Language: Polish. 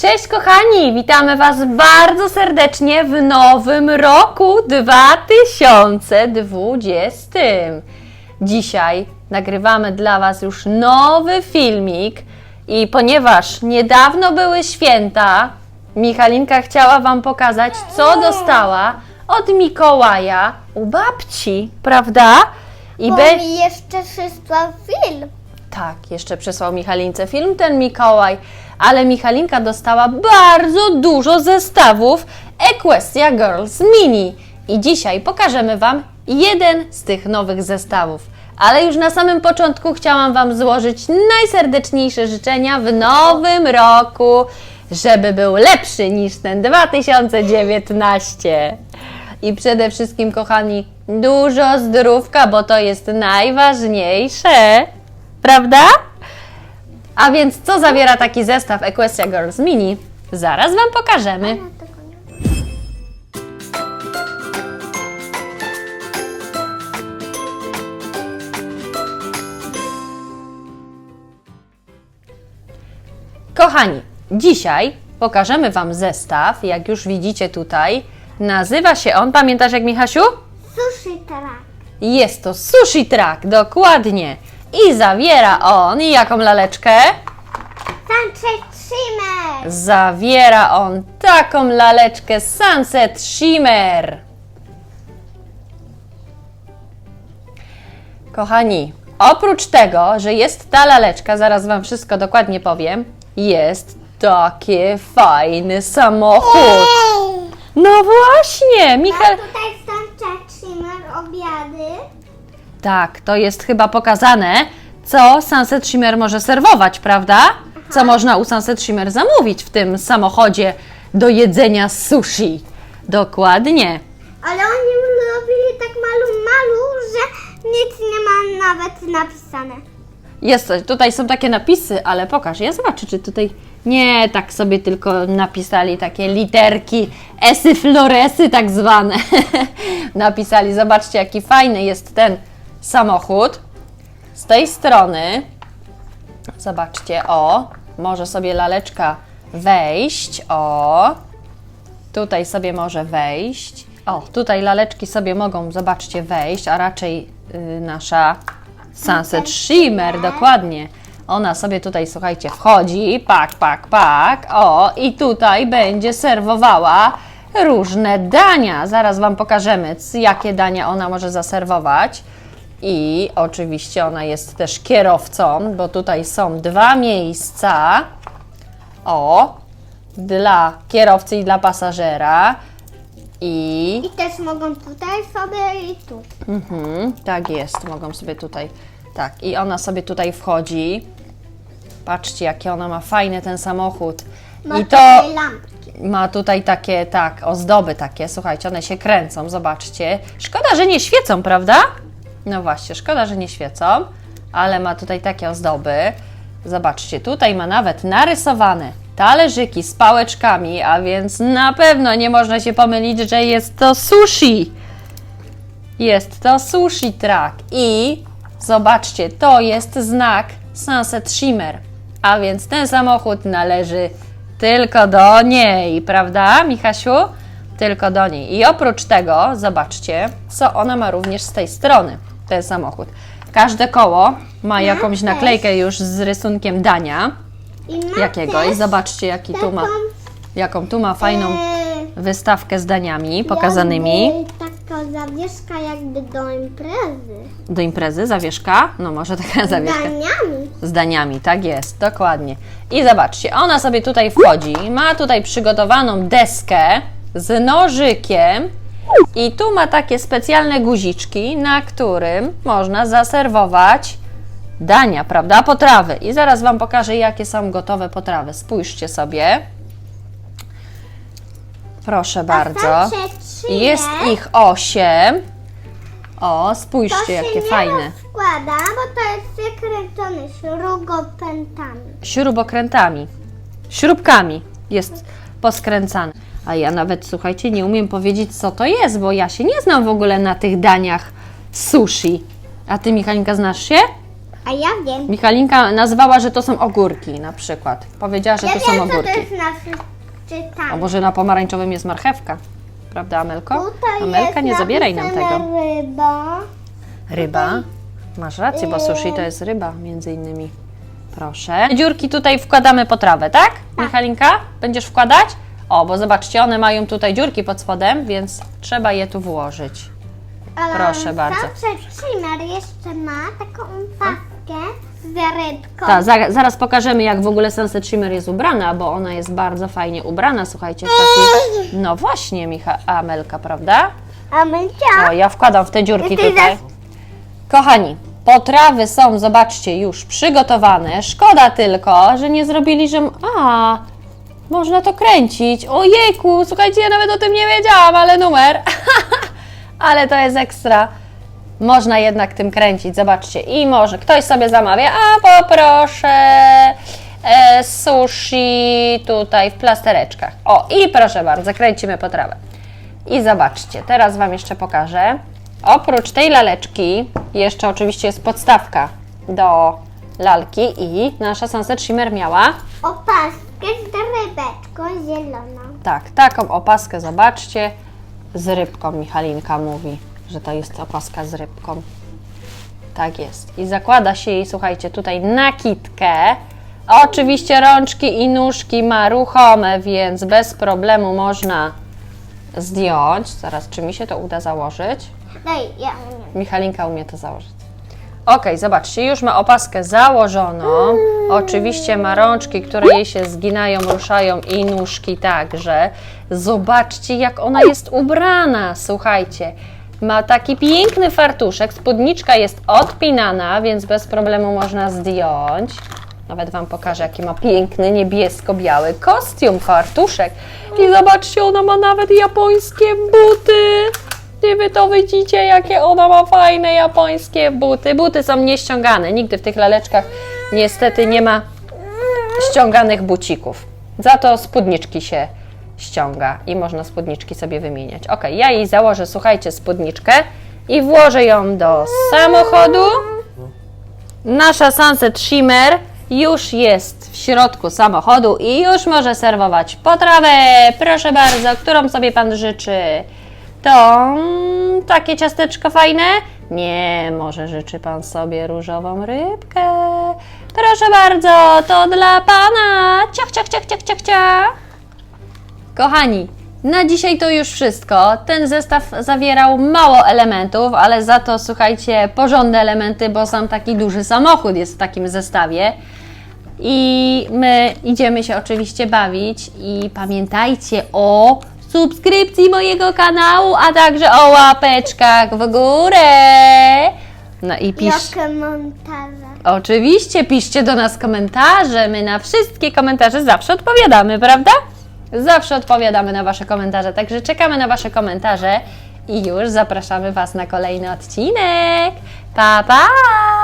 Cześć kochani, witamy Was bardzo serdecznie w nowym roku 2020. Dzisiaj nagrywamy dla Was już nowy filmik i ponieważ niedawno były święta, Michalinka chciała Wam pokazać, co dostała od Mikołaja u babci, prawda? I Bo be- mi jeszcze przysłał film. tak, jeszcze przesłał Michalince film ten Mikołaj, ale Michalinka dostała bardzo dużo zestawów Equestria Girls Mini. I dzisiaj pokażemy Wam jeden z tych nowych zestawów. Ale już na samym początku chciałam Wam złożyć najserdeczniejsze życzenia w nowym roku, żeby był lepszy niż ten 2019. I przede wszystkim, kochani, dużo zdrówka, bo to jest najważniejsze. Prawda? A więc co zawiera taki zestaw Equestria Girls Mini? Zaraz Wam pokażemy. Kochani, dzisiaj pokażemy Wam zestaw, jak już widzicie tutaj. Nazywa się on, pamiętasz jak Michasiu? Sushi track. Jest to sushi track, dokładnie. I zawiera on jaką laleczkę? Sunset Shimmer. Zawiera on taką laleczkę Sunset Shimmer. Kochani, oprócz tego, że jest ta laleczka, zaraz Wam wszystko dokładnie powiem, jest taki fajny samochód. No właśnie, Michał. Tutaj Sunset Shimmer obiady. Tak, to jest chyba pokazane, co Sunset Shimmer może serwować, prawda? Co można u Sunset Shimmer zamówić w tym samochodzie do jedzenia sushi. Dokładnie. Ale oni robili tak malu malu, że nic nie ma nawet napisane. Jest coś, tutaj są takie napisy, ale pokaż, ja zobaczę, czy tutaj nie tak sobie tylko napisali takie literki, esy floresy tak zwane. napisali, zobaczcie jaki fajny jest ten samochód. Z tej strony, zobaczcie, o, może sobie laleczka wejść, o, tutaj sobie może wejść. O, tutaj laleczki sobie mogą, zobaczcie, wejść, a raczej y, nasza Sunset Shimmer, dokładnie. Ona sobie tutaj, słuchajcie, wchodzi, pak, pak, pak, o, i tutaj będzie serwowała różne dania. Zaraz Wam pokażemy, jakie dania ona może zaserwować. I oczywiście ona jest też kierowcą, bo tutaj są dwa miejsca. O, dla kierowcy i dla pasażera. I I też mogą tutaj sobie i tu. Mhm, tak jest, mogą sobie tutaj. Tak, i ona sobie tutaj wchodzi. Patrzcie, jakie ona ma fajny ten samochód. Ma I to takie lampki. ma tutaj takie, tak, ozdoby takie. Słuchajcie, one się kręcą, zobaczcie. Szkoda, że nie świecą, prawda? No właśnie, szkoda, że nie świecą, ale ma tutaj takie ozdoby. Zobaczcie, tutaj ma nawet narysowane talerzyki z pałeczkami, a więc na pewno nie można się pomylić, że jest to sushi. Jest to sushi track i zobaczcie, to jest znak Sunset Shimmer, a więc ten samochód należy tylko do niej, prawda, Michasiu? Tylko do niej. I oprócz tego, zobaczcie, co ona ma również z tej strony, ten samochód. Każde koło ma jakąś naklejkę już z rysunkiem dania I ma jakiegoś. też Zobaczcie, jaki tu ma, taką, jaką tu ma fajną e, wystawkę z daniami pokazanymi. jakby Taka zawieszka jakby do imprezy. Do imprezy, zawieszka? No może taka zawieszka. Daniami. Z daniami, tak jest, dokładnie. I zobaczcie, ona sobie tutaj wchodzi, ma tutaj przygotowaną deskę z nożykiem i tu ma takie specjalne guziczki, na którym można zaserwować dania, prawda, potrawy. I zaraz Wam pokażę, jakie są gotowe potrawy. Spójrzcie sobie. Proszę bardzo. Jest ich osiem. O, spójrzcie, jakie fajne. rozkłada, bo to jest wykręcone śrugopętami. śrubokrętami, śrubkami jest poskręcany. A ja nawet, słuchajcie, nie umiem powiedzieć, co to jest, bo ja się nie znam w ogóle na tych daniach sushi. A ty, Michalinka, znasz się? A ja wiem. Michalinka nazwała, że to są ogórki na przykład. Powiedziała, że Ja to są wiem, co to ogórki. jest na przeczytanie. A może na pomarańczowym jest marchewka? Prawda, Amelko? Tutaj Amelka, jest nie zabieraj nam napisane tego. ryba. Ryba. Masz rację, bo sushi to jest ryba między innymi. Proszę. Dziurki tutaj wkładamy potrawę, tak? Michalinka? Będziesz wkładać? O, bo zobaczcie, one mają tutaj dziurki pod spodem, więc trzeba je tu włożyć. Ale Proszę bardzo. Shimmer jeszcze ma taką paskę z rybką. Tak, za, zaraz pokażemy, jak w ogóle Sunset Shimmer jest ubrana, bo ona jest bardzo fajnie ubrana, słuchajcie, w taki... No właśnie, Micha, Amelka, prawda? A my O, ja wkładam w te dziurki tutaj. Kochani, potrawy są, zobaczcie, już przygotowane. Szkoda tylko, że nie zrobili, że... A, można to kręcić. Ojejku, słuchajcie, ja nawet o tym nie wiedziałam, ale numer. ale to jest ekstra. Można jednak tym kręcić, zobaczcie. I może ktoś sobie zamawia, a poproszę e, sushi tutaj w plastereczkach. O, i proszę bardzo, kręcimy potrawę. I zobaczcie, teraz Wam jeszcze pokażę. Oprócz tej laleczki, jeszcze oczywiście jest podstawka do lalki i nasza Sunset Shimmer miała opaskę zieloną. tak, taką opaskę, zobaczcie, z rybką Michalinka mówi, że to jest opaska z rybką. Tak jest. I zakłada się jej, słuchajcie, tutaj nakitkę. Oczywiście rączki i nóżki ma ruchome, więc bez problemu można zdjąć. Zaraz, czy mi się to uda założyć? Daj, ja umiem. Michalinka umie to założyć. Ok, zobaczcie, już ma opaskę założoną. Oczywiście ma rączki, które jej się zginają, ruszają i nóżki także. Zobaczcie, jak ona jest ubrana. Słuchajcie, ma taki piękny fartuszek. Spódniczka jest odpinana, więc bez problemu można zdjąć. Nawet Wam pokażę, jaki ma piękny niebiesko-biały kostium, fartuszek. I zobaczcie, ona ma nawet japońskie buty. Czy wy to widzicie, jakie ona ma fajne japońskie buty? Buty są nieściągane. Nigdy w tych laleczkach niestety nie ma ściąganych bucików. Za to spódniczki się ściąga i można spódniczki sobie wymieniać. Ok, ja jej założę, słuchajcie, spódniczkę i włożę ją do samochodu. Nasza Sunset Shimmer już jest w środku samochodu i już może serwować potrawę. Proszę bardzo, którą sobie Pan życzy? To mm, takie ciasteczko fajne? Nie, może życzy Pan sobie różową rybkę. Proszę bardzo, to dla Pana. Ciach, ciach, ciach, ciach, ciach, ciach. Kochani, na dzisiaj to już wszystko. Ten zestaw zawierał mało elementów, ale za to słuchajcie, porządne elementy, bo sam taki duży samochód jest w takim zestawie. I my idziemy się oczywiście bawić i pamiętajcie o subskrypcji mojego kanału, a także o łapeczkach w górę. No i pisz. Jakie montaże. Oczywiście piszcie do nas komentarze. My na wszystkie komentarze zawsze odpowiadamy, prawda? Zawsze odpowiadamy na Wasze komentarze, także czekamy na Wasze komentarze i już zapraszamy Was na kolejny odcinek. Pa, pa!